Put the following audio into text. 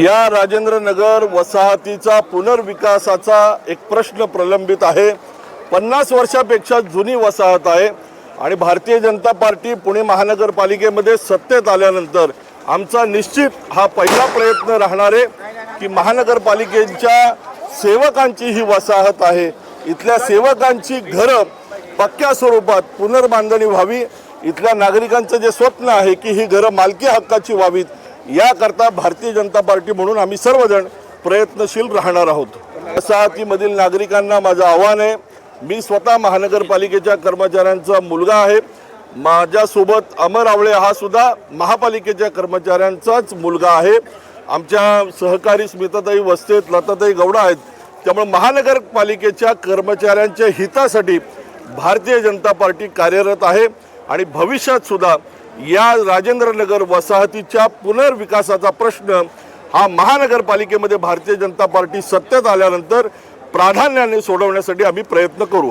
या राजेंद्र नगर वसाहतीचा पुनर्विकासाचा एक प्रश्न प्रलंबित आहे. पन्नास वर्षापेक्षा जुनी वसाहत आहे आणि भारतीय जनता पार्टी पुणे महानगरपालिकेमध्ये सत्तेत आल्यानंतर आमचा निश्चित हा पहिला प्रयत्न राहणार आहे की महानगरपालिकेच्या सेवकांची ही वसाहत आहे. इथल्या सेवकांची घरं पक्क्या स्वरूपात पुनर्बांधणी व्हावी. इथल्या नागरिकांचं जे स्वप्न आहे की ही घरं मालकी हक्काची व्हावीत. याकरता भारतीय जनता पार्टी म्हणून आम्ही सर्वजण प्रयत्नशील राहणार आहोत. वसाहतीमधील नागरिकांना माझं आव्हान आहे. मी स्वतः महानगरपालिकेच्या कर्मचाऱ्यांचा मुलगा आहे. माझ्यासोबत अमर आवळे हा सुद्धा महापालिकेच्या कर्मचाऱ्यांचाच मुलगा आहे. आमच्या सहकारी स्मिताताई वस्तेत लताताई गौडा आहेत. त्यामुळे महानगरपालिकेच्या कर्मचाऱ्यांच्या हितासाठी भारतीय जनता पार्टी कार्यरत आहे. आणि भविष्यात सुद्धा या राजेंद्र नगर वसाहतीच्या पुनर्विकासाचा प्रश्न हा महानगरपालिकेमध्ये भारतीय जनता पार्टी सत्तेत आल्यानंतर प्राधान्याने सोडवण्यासाठी आम्ही प्रयत्न करू.